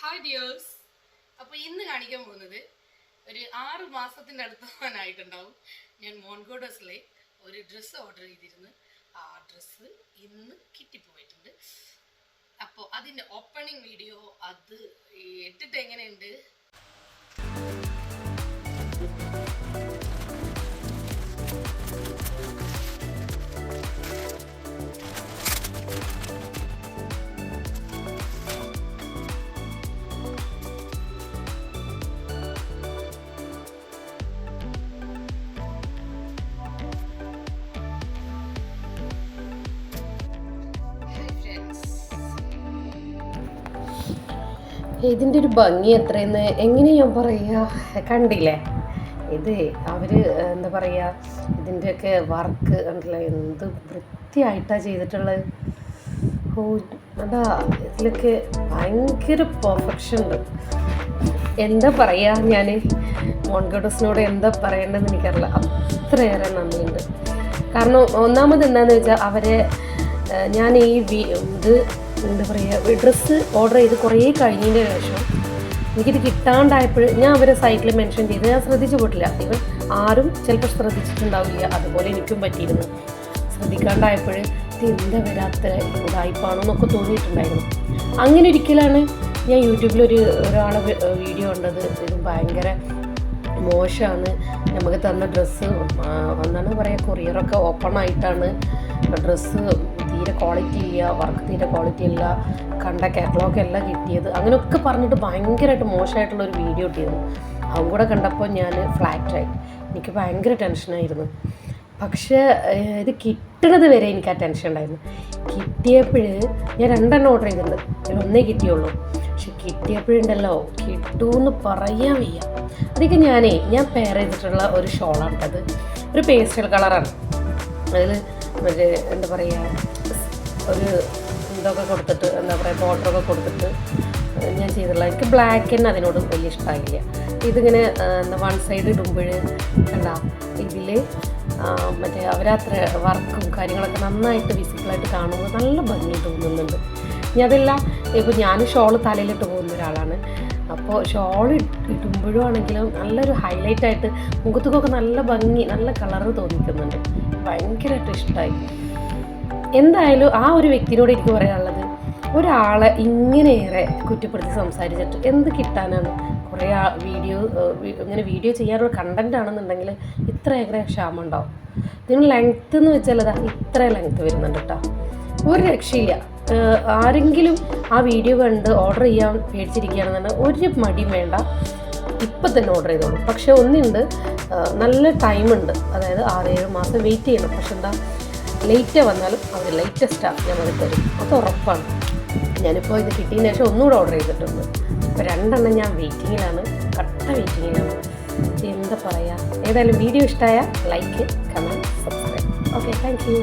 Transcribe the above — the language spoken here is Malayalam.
ഹായ് ഡിയേഴ്സ് അപ്പോൾ ഇന്ന് കാണിക്കാൻ പോകുന്നത് ഒരു ആറ് മാസത്തിന്റെ അടുത്തവനായിട്ടുണ്ടാവും. ഞാൻ മോൺഗോഡസിലെ ഒരു ഡ്രസ്സ് ഓർഡർ ചെയ്തിരുന്നു. ആ ഡ്രസ് ഇന്ന് കിട്ടിപ്പോയിട്ടുണ്ട്. അപ്പോൾ അതിന്റെ ഓപ്പണിംഗ് വീഡിയോ അത് ഇട്ടിട്ട് എങ്ങനെയുണ്ട്? ഇതിന്റെ ഒരു ഭംഗി എത്രയെന്ന് എങ്ങനെ ഞാൻ പറയുക? കണ്ടില്ലേ? ഇത് അവർ എന്താ പറയുക ഇതിന്റെയൊക്കെ വർക്ക് കണ്ടില്ലേ? എന്ത് വൃത്തിയായിട്ടാണ് ചെയ്തിട്ടുള്ളത്. ഓ അതാ ഇതിലൊക്കെ ഭയങ്കര പെർഫെക്ഷൻ ഉണ്ട്. എന്താ പറയുക ഞാൻ മോൺഗോഡസിനോട് എന്താ പറയേണ്ടതെന്ന് എനിക്കറിയില്ല. അത്രയേറെ നന്ദിയുണ്ട്. കാരണം ഒന്നാമത് എന്താണെന്ന് വെച്ചാൽ അവരെ ഞാൻ ഈ ഇത് എന്താ പറയുക ഡ്രസ്സ് ഓർഡർ ചെയ്ത് കുറേ കഴിഞ്ഞതിന്റെ ശേഷം എനിക്കിത് കിട്ടാണ്ടായപ്പോൾ ഞാൻ അവരെ സൈറ്റിൽ മെൻഷൻ ചെയ്ത് ഞാൻ ശ്രദ്ധിച്ചു പോയിട്ടില്ല. ഇവൻ ആരും ചിലപ്പോൾ ശ്രദ്ധിച്ചിട്ടുണ്ടാവില്ല. അതുപോലെ എനിക്കും പറ്റിയിരുന്നു. ശ്രദ്ധിക്കാണ്ടായപ്പോൾ ഇത് വരാത്ത ഉടായ്പാണോ എന്നൊക്കെ തോന്നിയിട്ടുണ്ടായിരുന്നു. അങ്ങനെ ഒരിക്കലാണ് ഞാൻ യൂട്യൂബിലൊരു ഒരാളെ വി- വീഡിയോ കണ്ടത്. ഇത് ഭയങ്കര മോശമാണ് നമുക്ക് തന്ന ഡ്രസ്സ് എന്താണ് പറയുക കൊറിയറൊക്കെ ഓപ്പൺ ആയിട്ടാണ് ഡ്രസ്സ് തീരെ ക്വാളിറ്റി ഇല്ല വർക്ക് തീരെ ക്വാളിറ്റി ഇല്ല കണ്ട കാറ്റലോഗ് എല്ലാം കിട്ടിയത്. അങ്ങനെയൊക്കെ പറഞ്ഞിട്ട് ഭയങ്കരമായിട്ട് മോശമായിട്ടുള്ള ഒരു വീഡിയോ കിട്ടിയിരുന്നു അതും കൂടെ കണ്ടപ്പോൾ ഞാൻ ഫ്ലാറ്റായി എനിക്ക് ഭയങ്കര ടെൻഷനായിരുന്നു പക്ഷേ ഇത് കിട്ടണത് വരെ എനിക്ക് ആ ടെൻഷൻ ഉണ്ടായിരുന്നു. കിട്ടിയപ്പോൾ ഞാൻ രണ്ടെണ്ണം ഓർഡർ ചെയ്തിട്ടുണ്ട്. അതിൽ ഒന്നേ കിട്ടിയുള്ളൂ. പക്ഷെ കിട്ടിയപ്പോഴുണ്ടല്ലോ കിട്ടുമെന്ന് പറയാൻ വയ്യ. അതൊക്കെ ഞാനേ ഞാൻ പെയർ ചെയ്തിട്ടുള്ള ഒരു ഷോളാണ് അത് ഒരു പേസ്റ്റൽ കളറാണ് അതിൽ മറ്റേ എന്താ പറയുക ഒരു ഇതൊക്കെ കൊടുത്തിട്ട് എന്താ പറയുക ബോർഡറൊക്കെ കൊടുത്തിട്ട് ഞാൻ ചെയ്തിട്ടുള്ള എനിക്ക് ബ്ലാക്ക് തന്നെ അതിനോട് വലിയ ഇഷ്ടമായില്ല ഇതിങ്ങനെ എന്താ വൺ സൈഡ് ഇടുമ്പോൾ കണ്ട ഇതിൽ മറ്റേ അവരത്ര വർക്കും കാര്യങ്ങളൊക്കെ നന്നായിട്ട് വിസിബിളായിട്ട് കാണുമ്പോൾ നല്ല ഭംഗി തോന്നുന്നുണ്ട്. ഇനി അതെല്ലാം ഇപ്പോൾ ഞാൻ ഷോൾ തലയിലിട്ട് പോകുന്ന ഒരാളാണ്. അപ്പോൾ ഷോൾ ഇടുമ്പോഴും ആണെങ്കിലും നല്ലൊരു ഹൈലൈറ്റ് ആയിട്ട് മുഖത്തൊക്കെ നല്ല ഭംഗി നല്ല കളറ് തോന്നിക്കുന്നുണ്ട്. ഭയങ്കരമായിട്ട് ഇഷ്ടമായി എന്തായാലും ആ ഒരു വ്യക്തിയോട് എനിക്ക് പറയാനുള്ളത് ഒരാളെ ഇങ്ങനെയേറെ കുറ്റപ്പെടുത്തി സംസാരിച്ചിട്ട് എന്ത് കിട്ടാനാണ്? കുറേ വീഡിയോ ഇങ്ങനെ വീഡിയോ ചെയ്യാനുള്ള കണ്ടന്റ് ആണെന്നുണ്ടെങ്കിൽ ഇത്രയേറെ ക്ഷാമം ഉണ്ടാവും. ഇതിന് ലെങ്ത്ത് എന്ന് വെച്ചാൽ അതാ ഇത്ര ലെങ്ത്ത് വരുന്നുണ്ട് കേട്ടോ ഒരു രക്ഷയില്ല. ആരെങ്കിലും ആ വീഡിയോ കണ്ട് ഓർഡർ ചെയ്യാൻ പേടിച്ചിരിക്കുകയാണെന്നുണ്ടെങ്കിൽ ഒരു മടിയും വേണ്ട. ഇപ്പം തന്നെ ഓർഡർ ചെയ്തോളൂ. പക്ഷേ ഒന്നുണ്ട് നല്ല ടൈമുണ്ട് അതായത് ആറേഴ് മാസം വെയിറ്റ് ചെയ്യണം. പക്ഷെ എന്താ ലേറ്റ് വന്നാലും അവർ ലേറ്റസ്റ്റാണ് ഞങ്ങൾ തരും. അത് ഉറപ്പാണ്. ഞാനിപ്പോൾ ഇത് കിട്ടിയതിന് ശേഷം ഒന്നുകൂടെ ഓർഡർ ചെയ്തിട്ടുണ്ട്. അപ്പോൾ രണ്ടെണ്ണം ഞാൻ വെയിറ്റിങ്ങിലാണ് കട്ട വെയിറ്റിങ്ങിലാണ് എന്താ പറയുക ഏതായാലും വീഡിയോ ഇഷ്ടമായ like comment subscribe okay thank you